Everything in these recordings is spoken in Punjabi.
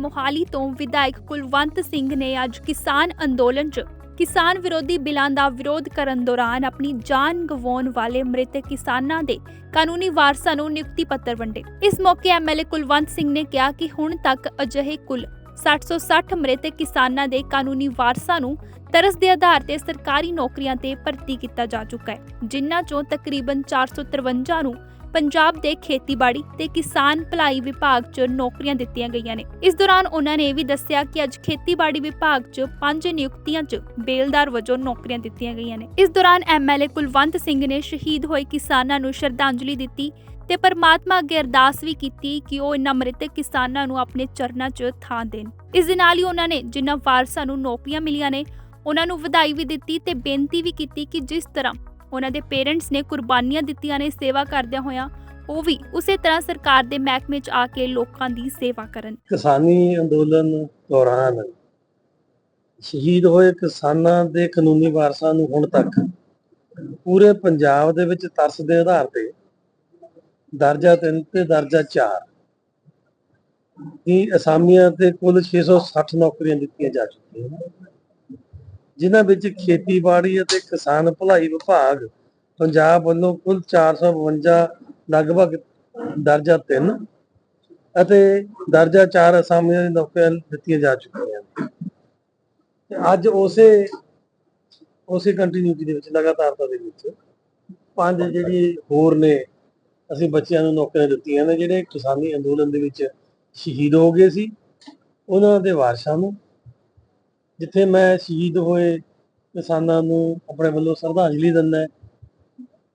ਮੋਹਾਲੀ ਤੋਂ ਵਿਧਾਇਕ ਕੁਲਵੰਤ ਸਿੰਘ ਨੇ ਅੱਜ ਕਿਸਾਨ ਅੰਦੋਲਨ 'ਚ ਕਿਸਾਨ ਵਿਰੋਧੀ ਬਿੱਲਾਂ ਦਾ ਵਿਰੋਧ ਕਰਨ ਦੌਰਾਨ ਆਪਣੀ ਜਾਨ ਗਵਾਉਣ ਵਾਲੇ ਮ੍ਰਿਤਕ ਕਿਸਾਨਾਂ ਦੇ ਕਾਨੂੰਨੀ ਵਾਰਸਾਂ ਨੂੰ ਨਿਯੁਕਤੀ ਪੱਤਰ ਵੰਡੇ। ਇਸ ਮੌਕੇ ਐਮਐਲਏ ਕੁਲਵੰਤ ਸਿੰਘ ਨੇ ਕਿਹਾ ਕਿ ਹੁਣ ਤੱਕ ਅਜਿਹੇ ਕੁੱਲ 760 ਮ੍ਰਿਤਕ ਕਿਸਾਨਾਂ ਦੇ ਕਾਨੂੰਨੀ ਵਾਰਸਾਂ ਨੂੰ ਤਰਸ ਦੇ ਆਧਾਰ ਤੇ ਸਰਕਾਰੀ ਨੌਕਰੀਆਂ ਤੇ ਭਰਤੀ ਕੀਤਾ ਜਾ ਚੁੱਕਾ ਹੈ, ਜਿਨ੍ਹਾਂ ਚੋਂ ਤਕਰੀਬਨ 453 ਨੂੰ ਪੰਜਾਬ ਦੇ ਖੇਤੀਬਾੜੀ ਤੇ ਕਿਸਾਨ ਭਲਾਈ ਵਿਭਾਗ 'ਚ ਨੌਕਰੀਆਂ ਦਿੱਤੀਆਂ ਗਈਆਂ ਨੇ। ਇਸ ਦੌਰਾਨ ਉਹਨਾਂ ਨੇ ਇਹ ਵੀ ਦੱਸਿਆ ਕਿ ਅੱਜ ਖੇਤੀਬਾੜੀ ਵਿਭਾਗ 'ਚ ਪੰਜ ਨਿਯੁਕਤੀਆਂ 'ਚ ਬੇਲਦਾਰ ਵਜੋਂ ਨੌਕਰੀਆਂ ਦਿੱਤੀਆਂ ਗਈਆਂ ਨੇ। ਇਸ ਦੌਰਾਨ ਐਮਐਲਏ ਕੁਲਵੰਤ ਸਿੰਘ ਨੇ ਸ਼ਹੀਦ ਹੋਏ ਕਿਸਾਨਾਂ ਨੂੰ ਸ਼ਰਧਾਂਜਲੀ ਦਿੱਤੀ ਤੇ ਪਰਮਾਤਮਾ ਅੱਗੇ ਅਰਦਾਸ ਵੀ ਕੀਤੀ ਕਿ ਉਹ ਇਨ੍ਹਾਂ ਮ੍ਰਿਤਕ ਕਿਸਾਨਾਂ ਨੂੰ ਆਪਣੇ ਚਰਨਾਂ 'ਚ ਥਾਂ ਦੇਣ। ਇਸ ਦੇ ਨਾਲ ਹੀ ਉਹਨਾਂ ਨੇ ਜਿਨ੍ਹਾਂ ਵਾਰਸਾਂ ਨੂੰ ਨੌਕਰੀਆਂ ਮਿਲੀਆਂ ਨੇ, ਉਹਨਾਂ ਨੂੰ ਵਧਾਈ ਵੀ ਦਿੱਤੀ ਤੇ ਬੇਨਤੀ ਵੀ ਕੀਤੀ ਕਿ ਜਿਸ ਤਰ੍ਹਾਂ ਉਹਨਾਂ ਦੇ ਪੇਰੈਂਟਸ ਨੇ ਕੁਰਬਾਨੀਆਂ ਦਿੱਤੀਆਂ ਨੇ ਸੇਵਾ ਕਰਦਿਆਂ ਹੋਇਆਂ, ਉਹ ਵੀ ਉਸੇ ਤਰ੍ਹਾਂ ਸਰਕਾਰ ਦੇ ਮਹਿਕਮੇ 'ਚ ਆ ਕੇ ਲੋਕਾਂ ਦੀ ਸੇਵਾ ਕਰਨ। ਕਿਸਾਨੀ ਅੰਦੋਲਨ ਦੌਰਾਨ ਸ਼ਹੀਦ ਹੋਏ ਕਿਸਾਨਾਂ ਦੇ ਕਾਨੂੰਨੀ ਵਾਰਸਾਂ ਨੂੰ ਹੁਣ ਤੱਕ ਪੂਰੇ ਪੰਜਾਬ ਦੇ ਵਿੱਚ ਤਰਸ ਦੇ ਆਧਾਰ ਤੇ ਦਰਜਾ 3 ਤੇ ਦਰਜਾ 4 ਦੀ ਅਸਾਮੀਆਂ ਤੇ ਕੁੱਲ 660 ਨੌਕਰੀਆਂ ਦਿੱਤੀਆਂ ਜਾ ਚੁੱਕੀਆਂ ਜਿਨ੍ਹਾਂ ਵਿੱਚ ਖੇਤੀਬਾੜੀ ਅਤੇ ਕਿਸਾਨ ਭਲਾਈ ਵਿਭਾਗ ਪੰਜਾਬ ਵੱਲੋਂ ਕੁੱਲ 452 ਲਗਭਗ ਦਰਜਾ 3 ਅਤੇ ਦਰਜਾ 4 ਅਸਾਮੀਆਂ ਦੀ ਨੌਕਰੀਆਂ ਦਿੱਤੀਆਂ ਜਾ ਚੁੱਕੀਆਂ ਤੇ ਅੱਜ ਉਸੇ ਉਸੇ ਕੰਟੀਨਿਊਟੀ ਦੇ ਵਿੱਚ, ਲਗਾਤਾਰਤਾ ਦੇ ਵਿੱਚ ਪੰਜ ਜਿਹੜੀ ਹੋਰ ਨੇ, ਅਸੀਂ ਬੱਚਿਆਂ ਨੂੰ ਨੌਕਰੀਆਂ ਦਿੱਤੀਆਂ ਨੇ, ਜਿਹੜੇ ਕਿਸਾਨੀ ਅੰਦੋਲਨ ਦੇ ਵਿੱਚ ਸ਼ਹੀਦ ਹੋ ਗਏ ਸੀ। ਉਹਨਾਂ ਦੇ ਵਾਰਸਾਂ ਨੂੰ ਜਿੱਥੇ ਮੈਂ ਸ਼ਹੀਦ ਹੋਏ ਕਿਸਾਨਾਂ ਨੂੰ ਆਪਣੇ ਵੱਲੋਂ ਸ਼ਰਧਾਂਜਲੀ ਦਿੰਦਾ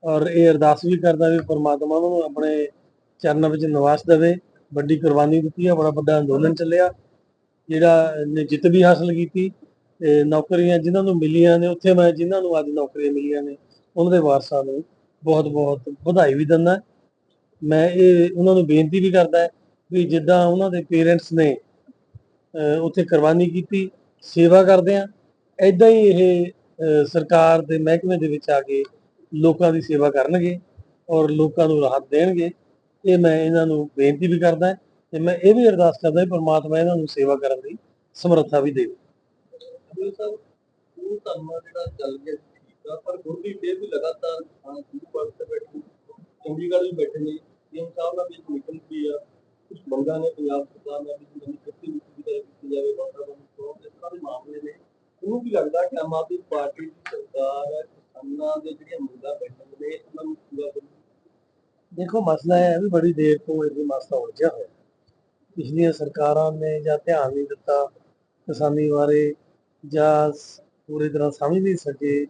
ਔਰ ਇਹ ਅਰਦਾਸ ਵੀ ਕਰਦਾ ਵੀ ਪਰਮਾਤਮਾ ਨੂੰ ਆਪਣੇ ਚਰਨਾਂ ਵਿੱਚ ਨਿਵਾਸ ਦੇਵੇ। ਵੱਡੀ ਕੁਰਬਾਨੀ ਦਿੱਤੀ ਹੈ ਬੜਾ ਵੱਡਾ ਅੰਦੋਲਨ ਚੱਲਿਆ, ਜਿਹੜਾ ਨੇ ਜਿੱਤ ਵੀ ਹਾਸਲ ਕੀਤੀ ਤੇ ਨੌਕਰੀਆਂ ਜਿਨ੍ਹਾਂ ਨੂੰ ਮਿਲੀਆਂ ਨੇ, ਉੱਥੇ ਮੈਂ ਜਿਨ੍ਹਾਂ ਨੂੰ ਅੱਜ ਨੌਕਰੀਆਂ ਮਿਲੀਆਂ ਨੇ, ਉਹਨਾਂ ਦੇ ਵਾਰਸਾਂ ਨੂੰ ਬਹੁਤ ਬਹੁਤ ਵਧਾਈ ਵੀ ਦਿੰਦਾ ਮੈਂ ਇਹ, ਉਹਨਾਂ ਨੂੰ ਬੇਨਤੀ ਵੀ ਕਰਦਾ ਵੀ ਜਿੱਦਾਂ ਉਹਨਾਂ ਦੇ ਪੇਰੈਂਟਸ ਨੇ ਉੱਥੇ ਕੁਰਬਾਨੀ ਕੀਤੀ ਸੇਵਾ ਕਰਦੇ ਆ। ਐਦਾਂ ਹੀ ਇਹ ਸਰਕਾਰ ਦੇ ਮਹਿਕਮੇ ਦੇ ਵਿੱਚ ਆ ਕੇ ਲੋਕਾਂ ਦੀ ਸੇਵਾ ਕਰਨਗੇ ਔਰ ਲੋਕਾਂ ਨੂੰ ਰਾਹਤ ਦੇਣਗੇ। ਇਹ ਮੈਂ ਇਹਨਾਂ ਨੂੰ ਬੇਨਤੀ ਵੀ ਕਰਦਾ ਤੇ ਮੈਂ ਇਹ ਵੀ ਅਰਦਾਸ ਕਰਦਾ ਕਿ ਪ੍ਰਮਾਤਮਾ ਇਹਨਾਂ ਨੂੰ ਸੇਵਾ ਕਰਨ ਦੀ ਸਮਰੱਥਾ ਵੀ ਦੇਵੇ। ਗੁਰੂ ਸਾਹਿਬ, ਉਹ ਧਰਮਾ ਜਿਹੜਾ ਚੱਲ ਗਿਆ ਠੀਕ ਆ, ਪਰ ਗੁਰੂ ਫੇਰ ਵੀ ਲਗਾਤਾਰ ਗੁਰੂ ਪਾਸ ਤੇ ਬੈਠੇ ਚੰਡੀਗੜ੍ਹ ਵੀ ਬੈਠੇ ਨੇ ਸੀਐਮ ਸਾਹਿਬ ਨਾਲ ਵੀ ਮੀਟਿੰਗ ਕੀ ਆ ਕੁਝ ਮੰਗਾਂ ਨੇ ਪੰਜਾਬ ਸਰਕਾਰ ਨੇ ਵੀ ਨਵੀਂ ਕੀਤੀ ਜਾਵੇ ਵਾਤਾਵਰਣ ਤੋਂ ਇਸ ਸਾਰੇ ਮਾਮਲੇ ਨੇ ਉਹਨੂੰ ਕੀ ਲੱਗਦਾ ਕਿ ਆਮ ਆਦਮੀ ਪਾਰਟੀ ਦੀ ਸਰਕਾਰ ਕਿਸਾਨਾਂ ਦੇ ਜਿਹੜੀਆਂ ਮੰਗਾਂ ਬੈਠਣ ਨੇ ਉਹਨਾਂ ਨੂੰ ਪੂਰਾ ਕਰੂ। ਦੇਖੋ, ਮਸਲਾ ਇਹ ਹੈ ਵੀ ਬੜੀ ਦੇਰ ਤੋਂ ਇਹ ਮਸਲਾ ਉਲਝਿਆ ਹੋਇਆ। ਪਿਛਲੀਆਂ ਸਰਕਾਰਾਂ ਨੇ ਜਾਂ ਧਿਆਨ ਨਹੀਂ ਦਿੱਤਾ ਕਿਸਾਨੀ ਬਾਰੇ, ਜਾਂ ਪੂਰੀ ਤਰ੍ਹਾਂ ਸਮਝ ਨਹੀਂ ਸਕੇ,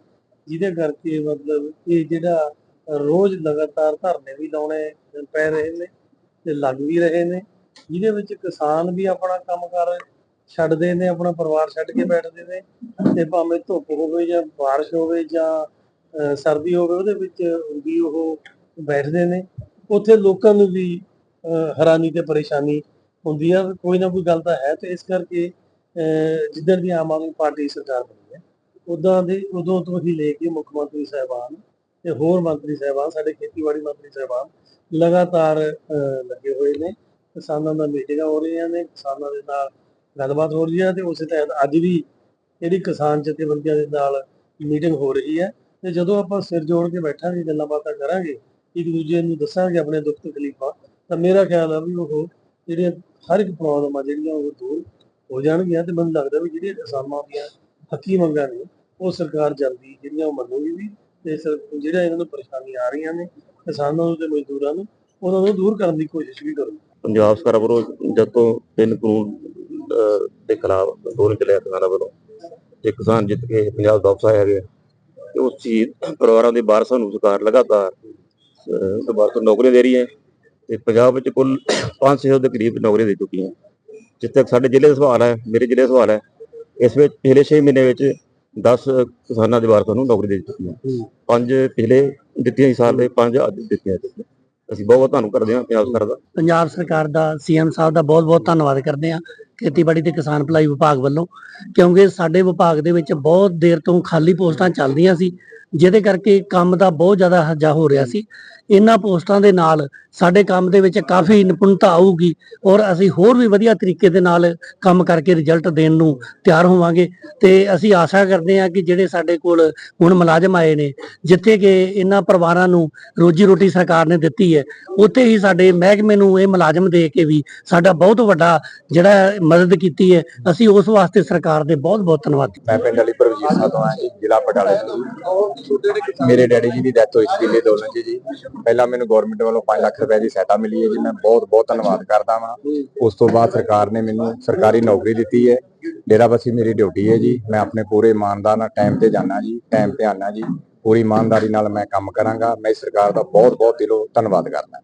ਜਿਹਦੇ ਕਰਕੇ ਮਤਲਬ ਇਹ ਜਿਹੜਾ ਰੋਜ਼ ਲਗਾਤਾਰ ਧਰਨੇ ਵੀ ਲਾਉਣੇ ਪੈ ਰਹੇ ਨੇ ਤੇ ਲੱਗ ਵੀ ਰਹੇ ਨੇ, ਜਿਹਦੇ ਵਿੱਚ ਕਿਸਾਨ ਵੀ ਆਪਣਾ ਕੰਮ ਕਰ ਛੱਡਦੇ ਨੇ, ਆਪਣਾ ਪਰਿਵਾਰ ਛੱਡ ਕੇ ਬੈਠਦੇ ਨੇ ਤੇ ਭਾਵੇਂ ਧੁੱਪ ਹੋਵੇ ਜਾਂ ਬਾਰਿਸ਼ ਹੋਵੇ ਜਾਂ ਸਰਦੀ ਹੋਵੇ, ਉਹਦੇ ਵਿੱਚ ਵੀ ਉਹ ਬੈਠਦੇ ਨੇ। ਉੱਥੇ ਲੋਕਾਂ ਨੂੰ ਵੀ ਹੈਰਾਨੀ ਤੇ ਪਰੇਸ਼ਾਨੀ ਹੁੰਦੀ ਆ। ਕੋਈ ਨਾ ਕੋਈ ਗੱਲ ਤਾਂ ਹੈ ਤੇ ਇਸ ਕਰਕੇ, ਅਹ, ਜਿੱਦਣ ਦੀ ਆਮ ਆਦਮੀ ਪਾਰਟੀ ਸਰਕਾਰ ਬਣੀ ਹੈ ਉਦਾਂ ਦੇ ਉਦੋਂ ਤੋਂ ਹੀ ਲੈ ਕੇ ਮੁੱਖ ਮੰਤਰੀ ਸਾਹਿਬਾਨ ਤੇ ਹੋਰ ਮੰਤਰੀ ਸਾਹਿਬਾਨ, ਸਾਡੇ ਖੇਤੀਬਾੜੀ ਮੰਤਰੀ ਸਾਹਿਬਾਨ ਲਗਾਤਾਰ, ਅਹ, ਲੱਗੇ ਹੋਏ ਨੇ। ਕਿਸਾਨਾਂ ਨਾਲ ਮੀਟਿੰਗਾਂ ਹੋ ਰਹੀਆਂ ਨੇ, ਕਿਸਾਨਾਂ ਦੇ ਨਾਲ ਗੱਲਬਾਤ ਹੋ ਰਹੀ ਹੈ ਤੇ ਉਸੇ ਤਹਿਤ ਅੱਜ ਵੀ ਜਿਹੜੀ ਕਿਸਾਨ ਜਥੇਬੰਦੀਆਂ ਦੇ ਨਾਲ ਮੀਟਿੰਗ ਹੋ ਰਹੀ ਹੈ ਤੇ ਜਦੋਂ ਆਪਾਂ ਸਿਰ ਜੋੜ ਕੇ ਬੈਠਾਂਗੇ, ਗੱਲਾਂ ਬਾਤਾਂ ਕਰਾਂਗੇ, ਇੱਕ ਦੂਜੇ ਨੂੰ ਦੱਸਾਂਗੇ ਆਪਣੇ ਦੁੱਖ ਤਕਲੀਫਾਂ, ਤਾਂ ਮੇਰਾ ਖਿਆਲ ਆ ਵੀ ਉਹ ਜਿਹੜੀਆਂ ਹਰ ਇੱਕ ਪ੍ਰੋਬਲਮ ਆ ਜਿਹੜੀਆਂ ਉਹ ਦੂਰ ਹੋ ਜਾਣਗੀਆਂ ਤੇ ਮੈਨੂੰ ਲੱਗਦਾ ਵੀ ਜਿਹੜੀਆਂ ਕਿਸਾਨਾਂ ਦੀਆਂ ਹੱਕੀ ਮੰਗਾਂ ਨੇ, ਉਹ ਸਰਕਾਰ ਜਲਦੀ ਜਿਹੜੀਆਂ ਉਹ ਮੰਨੂਗੀ ਵੀ ਤੇ ਜਿਹੜਾ ਇਹਨਾਂ ਨੂੰ ਪਰੇਸ਼ਾਨੀਆਂ ਆ ਰਹੀਆਂ ਨੇ, ਕਿਸਾਨਾਂ ਨੂੰ ਤੇ ਮਜ਼ਦੂਰਾਂ ਨੂੰ, ਉਹਨਾਂ ਨੂੰ ਦੂਰ ਕਰਨ ਦੀ ਕੋਸ਼ਿਸ਼ ਵੀ ਕਰੂਗੀ। ਪੰਜਾਬ ਸਰਕਾਰ ਵੱਲੋਂ ਜਦ ਤੋਂ ਤਿੰਨ ਕਾਨੂੰਨ ਦੇ ਖਿਲਾਫ ਅੰਦੋਲਨ ਚੱਲਿਆ ਕਿਸਾਨਾਂ ਵੱਲੋਂ। ਤੇ ਕਿਸਾਨ ਜਿੱਤ ਕੇ ਪੰਜਾਬ ਵਾਪਸ ਆਇਆ ਗਿਆ ਤੇ ਉਸ ਸ਼ਹੀਦ ਪਰਿਵਾਰਾਂ ਦੇ ਵਾਰਸਾਂ ਨੂੰ ਸਰਕਾਰ ਲਗਾਤਾਰ ਦੁਬਾਰਾ ਤੋਂ ਨੌਕਰੀਆਂ ਦੇ ਰਹੀ ਹੈ ਤੇ ਪੰਜਾਬ ਵਿੱਚ ਕੁੱਲ 500 ਦੇ ਕਰੀਬ ਨੌਕਰੀਆਂ ਦੇ ਚੁੱਕੀ ਹੈ। ਜਿੱਥੇ ਤੱਕ ਸਾਡੇ ਜ਼ਿਲ੍ਹੇ ਦਾ ਸਵਾਲ ਹੈ ਮੇਰੇ ਜ਼ਿਲ੍ਹੇ ਦਾ ਸਵਾਲ ਹੈ ਇਸ ਵਿੱਚ ਪਿਛਲੇ 6 ਮਹੀਨੇ ਵਿੱਚ 10 ਕਿਸਾਨਾਂ ਦੇ ਵਾਰਸਾਂ ਨੂੰ ਨੌਕਰੀ ਦੇ ਚੁੱਕੀ ਹੈ। ਪੰਜ ਪਿਛਲੇ ਦਿੱਤੀਆਂ ਸਾਲ ਦੇ ਪੰਜ ਅੱਜ ਦਿੱਤੀਆਂ। ਅਸੀਂ ਬਹੁਤ ਬਹੁਤ ਧੰਨਵਾਦ ਕਰਦੇ ਹਾਂ ਪੰਜਾਬ ਸਰਕਾਰ ਦਾ। ਪੰਜਾਬ ਸਰਕਾਰ ਦਾ ਸੀਐਮ ਸਾਹਿਬ ਦਾ ਬਹੁਤ-ਬਹੁਤ ਧੰਨਵਾਦ ਕਰਦੇ ਹਾਂ। ਖੇਤੀਬਾੜੀ ਤੇ ਕਿਸਾਨ ਭਲਾਈ ਵਿਭਾਗ ਵੱਲੋਂ, ਕਿਉਂਕਿ ਸਾਡੇ ਵਿਭਾਗ ਦੇ ਵਿੱਚ ਬਹੁਤ ਦੇਰ ਤੋਂ ਖਾਲੀ ਪੋਸਟਾਂ ਚੱਲਦੀਆਂ ਸੀ। ਜਿਹਦੇ ਕਰਕੇ ਕੰਮ ਦਾ ਬਹੁਤ ਜ਼ਿਆਦਾ ਹੱਜਾ ਹੋ ਰਿਹਾ ਸੀ। ਇਹਨਾਂ ਪੋਸਟਾਂ ਦੇ ਨਾਲ ਸਾਡੇ ਕੰਮ ਦੇ ਵਿੱਚ ਕਾਫੀ ਨਿਪੁੰਨਤਾ ਆਊਗੀ ਔਰ ਅਸੀਂ ਹੋਰ ਵੀ ਵਧੀਆ ਤਰੀਕੇ ਦੇ ਨਾਲ ਕੰਮ ਕਰਕੇ ਰਿਜ਼ਲਟ ਦੇਣ ਨੂੰ ਤਿਆਰ ਹੋਵਾਂਗੇ। ਤੇ ਅਸੀਂ ਆਸ਼ਾ ਕਰਦੇ ਹਾਂ ਕਿ ਜਿਹੜੇ ਸਾਡੇ ਕੋਲ ਹੁਣ ਮੁਲਾਜ਼ਮ ਆਏ ਨੇ, ਜਿੱਥੇ ਕਿ ਇਹਨਾਂ ਪਰਿਵਾਰਾਂ ਨੂੰ ਰੋਜੀ ਰੋਟੀ ਸਰਕਾਰ ਨੇ ਦਿੱਤੀ ਹੈ, ਉੱਥੇ ਹੀ ਸਾਡੇ ਮਹਿਕਮੇ ਨੂੰ ਇਹ ਮੁਲਾਜ਼ਮ ਦੇ ਕੇ ਵੀ ਸਾਡਾ ਬਹੁਤ ਵੱਡਾ ਜਿਹੜਾ ਮਦਦ ਕੀਤੀ ਹੈ। ਅਸੀਂ ਉਸ ਵਾਸਤੇ ਸਰਕਾਰ ਦੇ ਬਹੁਤ ਬਹੁਤ ਧੰਨਵਾਦੀ ਮੈਂ ਪਿੰਡ ਅਲੀ ਪ੍ਰਵਜੀਤ ਸਾਹ ਤੋਂ ਆਇਆ ਜ਼ਿਲ੍ਹਾ ਪਟਿਆਲਾ। ਮੇਰੇ ਡੈਡੀ ਜੀ ਦੀ ਡੈਥ ਹੋਈ ਸੀ ਦਿੱਲੀ ਦੋਲਨ ਜੀ ਜੀ। ਪਹਿਲਾਂ ਮੈਨੂੰ ਗਵਰਨਮੈਂਟ ਵੱਲੋਂ 5 ਲੱਖ ਰੁਪਏ ਦੀ ਸਹਾਇਤਾ ਮਿਲੀ ਹੈ ਜੀ। ਮੈਂ ਬਹੁਤ ਬਹੁਤ ਧੰਨਵਾਦ ਕਰਦਾ ਵਾਂ। ਉਸ ਤੋਂ ਬਾਅਦ ਸਰਕਾਰ ਨੇ ਮੈਨੂੰ ਸਰਕਾਰੀ ਨੌਕਰੀ ਦਿੱਤੀ ਹੈ। ਡੇਰਾ ਬਸੀ ਮੇਰੀ ਡਿਊਟੀ ਹੈ ਜੀ। ਮੈਂ ਆਪਣੇ ਪੂਰੇ ਇਮਾਨਦਾਰ ਨਾਲ ਟਾਈਮ ਤੇ ਜਾਣਾ ਜੀ ਟਾਈਮ ਤੇ ਆਣਾ ਜੀ। ਪੂਰੀ ਇਮਾਨਦਾਰੀ ਨਾਲ ਮੈਂ ਕੰਮ ਕਰਾਂਗਾ। ਮੈਂ ਇਸ ਸਰਕਾਰ ਦਾ ਬਹੁਤ ਬਹੁਤ ਦਿਲੋਂ ਧੰਨਵਾਦ ਕਰਦਾ।